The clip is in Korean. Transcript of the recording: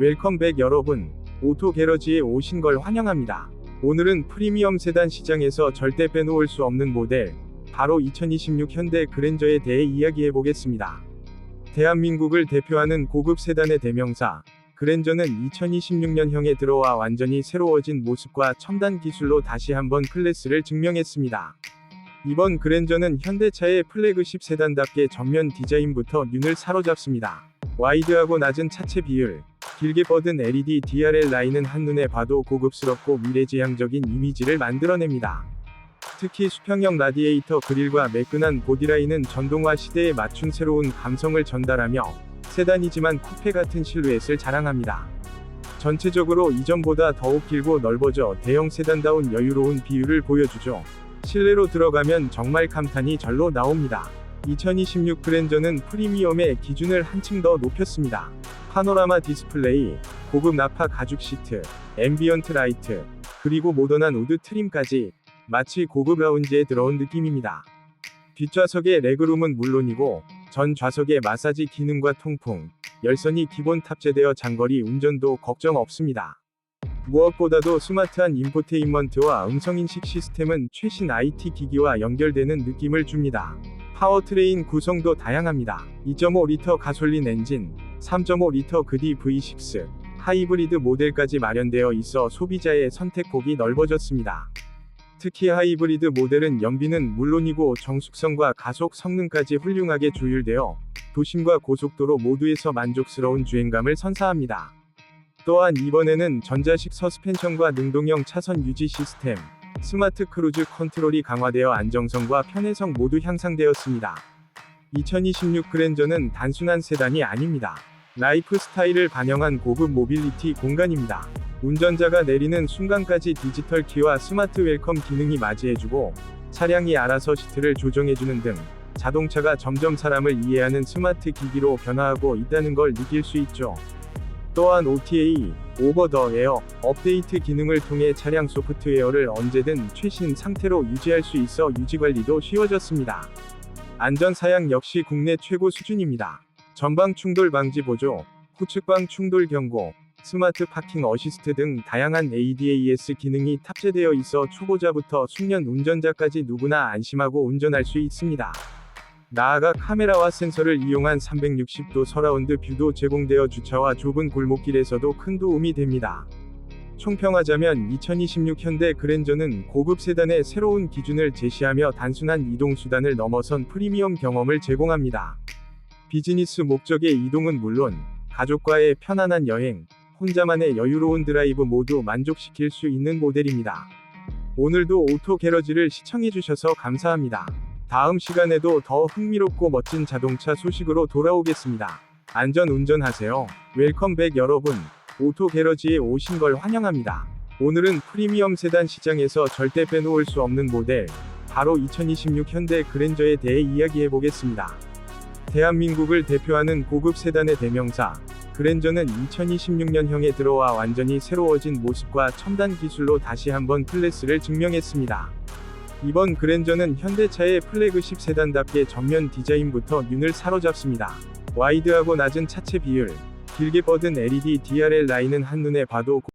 웰컴백 여러분. 오토 게러지에 오신 걸 환영합니다. 오늘은 프리미엄 세단 시장에서 절대 빼놓을 수 없는 모델, 바로 2026 현대 그랜저에 대해 이야기해 보겠습니다. 대한민국을 대표하는 고급 세단의 대명사, 그랜저는 2026년형에 들어와 완전히 새로워진 모습과 첨단 기술로 다시 한번 클래스를 증명했습니다. 이번 그랜저는 현대차의 플래그십 세단답게 전면 디자인부터 눈을 사로잡습니다. 와이드하고 낮은 차체 비율, 길게 뻗은 LED DRL 라인은 한눈에 봐도 고급스럽고 미래지향적인 이미지를 만들어냅니다. 특히 수평형 라디에이터 그릴과 매끈한 보디라인은 전동화 시대에 맞춘 새로운 감성을 전달하며 세단이지만 쿠페 같은 실루엣을 자랑합니다. 전체적으로 이전보다 더욱 길고 넓어져 대형 세단다운 여유로운 비율을 보여주죠. 실내로 들어가면 정말 감탄이 절로 나옵니다. 2026 그랜저는 프리미엄의 기준을 한층 더 높였습니다. 파노라마 디스플레이, 고급 나파 가죽 시트, 앰비언트 라이트, 그리고 모던한 우드 트림까지 마치 고급 라운지에 들어온 느낌입니다. 뒷좌석의 레그룸은 물론이고 전 좌석의 마사지 기능과 통풍, 열선이 기본 탑재되어 장거리 운전도 걱정 없습니다. 무엇보다도 스마트한 인포테인먼트와 음성인식 시스템은 최신 IT 기기와 연결되는 느낌을 줍니다. 파워트레인 구성도 다양합니다. 2.5리터 가솔린 엔진, 3.5리터 그디 V6, 하이브리드 모델까지 마련되어 있어 소비자의 선택폭이 넓어졌습니다. 특히 하이브리드 모델은 연비는 물론이고 정숙성과 가속 성능까지 훌륭하게 조율되어 도심과 고속도로 모두에서 만족스러운 주행감을 선사합니다. 또한 이번에는 전자식 서스펜션과 능동형 차선 유지 시스템, 스마트 크루즈 컨트롤이 강화되어 안정성과 편의성 모두 향상되었습니다. 2026 그랜저는 단순한 세단이 아닙니다. 라이프 스타일을 반영한 고급 모빌리티 공간입니다. 운전자가 내리는 순간까지 디지털 키와 스마트 웰컴 기능이 맞이해주고 차량이 알아서 시트를 조정해주는 등 자동차가 점점 사람을 이해하는 스마트 기기로 변화하고 있다는 걸 느낄 수 있죠. 또한 OTA, 오버 더 에어, 업데이트 기능을 통해 차량 소프트웨어를 언제든 최신 상태로 유지할 수 있어 유지 관리도 쉬워졌습니다. 안전 사양 역시 국내 최고 수준입니다. 전방 충돌 방지 보조, 후측방 충돌 경고, 스마트 파킹 어시스트 등 다양한 ADAS 기능이 탑재되어 있어 초보자부터 숙련 운전자까지 누구나 안심하고 운전할 수 있습니다. 나아가 카메라와 센서를 이용한 360도 서라운드 뷰도 제공되어 주차와 좁은 골목길에서도 큰 도움이 됩니다. 총평하자면 2026 현대 그랜저는 고급 세단의 새로운 기준을 제시하며 단순한 이동 수단을 넘어선 프리미엄 경험을 제공합니다. 비즈니스 목적의 이동은 물론 가족과의 편안한 여행, 혼자만의 여유로운 드라이브 모두 만족시킬 수 있는 모델입니다. 오늘도 오토 게러지를 시청해주셔서 감사합니다. 다음 시간에도 더 흥미롭고 멋진 자동차 소식으로 돌아오겠습니다. 안전 운전하세요. 웰컴백 여러분. 오토 게러지에 오신 걸 환영합니다. 오늘은 프리미엄 세단 시장에서 절대 빼놓을 수 없는 모델, 바로 2026 현대 그랜저에 대해 이야기해 보겠습니다. 대한민국을 대표하는 고급 세단의 대명사, 그랜저는 2026년형에 들어와 완전히 새로워진 모습과 첨단 기술로 다시 한번 클래스를 증명했습니다. 이번 그랜저는 현대차의 플래그십 세단답게 전면 디자인부터 눈을 사로잡습니다. 와이드하고 낮은 차체 비율, 길게 뻗은 LED DRL 라인은 한눈에 봐도